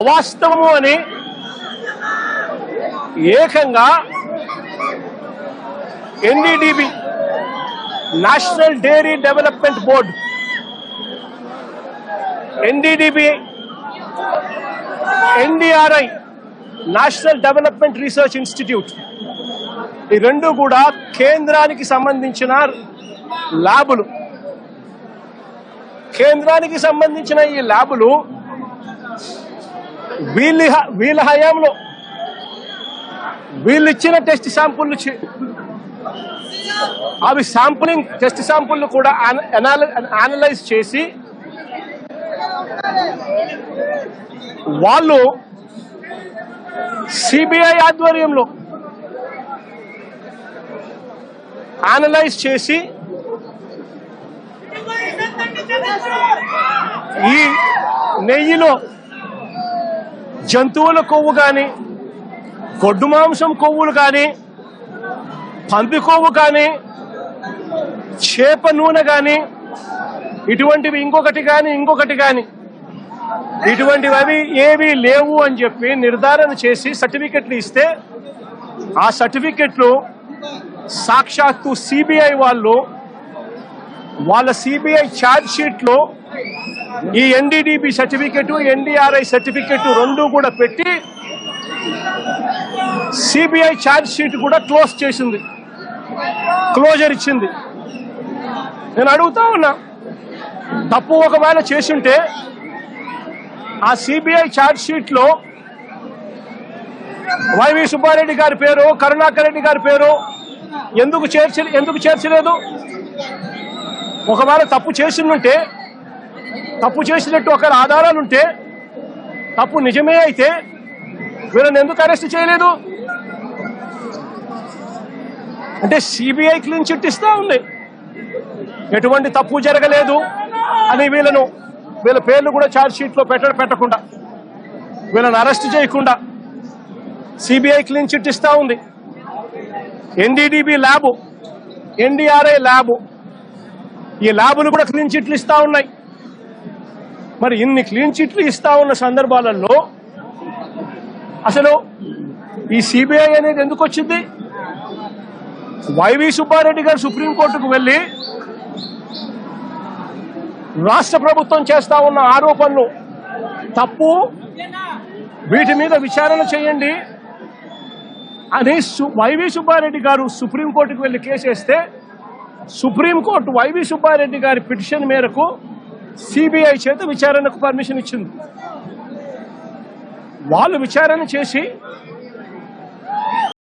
అవాస్తవము అని ఏకంగా NDDB national dairy development board NDDB NDRI national development research institute ఈ రెండు కూడా కేంద్రానికి సంబంధించిన ల్యాబులు. కేంద్రానికి సంబంధించిన ఈ ల్యాబులు వీళ్ళ వీళ్ళ హయాంలో వీళ్ళు ఇచ్చిన టెస్ట్ శాంపుల్ అవి శాంపులింగ్ టెస్ట్ శాంపుల్ కూడా అనలైజ్ చేసి వాళ్ళు సిబిఐ ఆధ్వర్యంలో అనలైజ్ చేసి ఈ నెయ్యిలో జంతువుల కొవ్వు కానీ గొడ్డు మాంసం కొవ్వులు కానీ పంది కొవ్వు కానీ చేప నూనె కానీ ఇటువంటివి ఇంకొకటి కానీ ఇంకొకటి కానీ ఇటువంటివి అవి ఏవి లేవు అని చెప్పి నిర్ధారణ చేసి సర్టిఫికెట్లు ఇస్తే ఆ సర్టిఫికెట్లు సాక్షాత్తు సిబిఐ వాళ్ళు వాళ్ళ సిబిఐ ఛార్జ్ షీట్లో ఈ ఎన్డీడీబీ సర్టిఫికెట్ ఎన్డీఆర్ఐ సర్టిఫికెట్ రెండు కూడా పెట్టి సిబిఐ ఛార్జ్ షీట్ కూడా క్లోజ్ చేసింది. క్లోజర్ ఇచ్చింది. నేను అడుగుతా ఉన్నా తప్పు ఒకవేళ చేసుంటే ఆ సిబిఐ ఛార్జ్ షీట్లో వైవి సుబ్బారెడ్డి గారి పేరు కరుణాకర్ రెడ్డి గారి పేరు ఎందుకు చేర్చ ఎందుకు చేర్చలేదు? ఒకవేళ తప్పు చేసిందంటే తప్పు చేసినట్టు ఒకరి ఆధారాలు ఉంటే తప్పు నిజమే అయితే వీళ్ళని ఎందుకు అరెస్ట్ చేయలేదు? అంటే సిబిఐ క్లీన్ చిట్ ఇస్తా ఉంది. ఎటువంటి తప్పు జరగలేదు అని వీళ్ళను వీళ్ళ పేర్లు కూడా ఛార్జ్ షీట్లో పెట్ట పెట్టకుండా వీళ్ళని అరెస్ట్ చేయకుండా సిబిఐ క్లీన్ చిట్ ఇస్తా ఉంది. ఎన్డీడీబీ ల్యాబు ఎన్డీఆర్ఐ ల్యాబు ఈ ల్యాబులు కూడా క్లీన్ చిట్లు ఇస్తా ఉన్నాయి. మరి ఇన్ని క్లీన్ చిట్లు ఇస్తా ఉన్న సందర్భాలలో అసలు ఈ సిబిఐ అనేది ఎందుకు వచ్చింది? వైవి సుబ్బారెడ్డి గారు సుప్రీంకోర్టుకు వెళ్ళి రాష్ట్ర ప్రభుత్వం చేస్తా ఉన్న ఆరోపణలు తప్పు వీటి మీద విచారణ చేయండి. అని సు- వైవి సుబ్బారెడ్డి గారు సుప్రీంకోర్టుకు వెళ్ళి కేసు వేస్తే సుప్రీంకోర్టు వైవి సుబ్బారెడ్డి గారి పిటిషన్ మేరకు సిబిఐ చేత విచారణకు పర్మిషన్ ఇచ్చింది వాళ్ళు విచారణ చేసి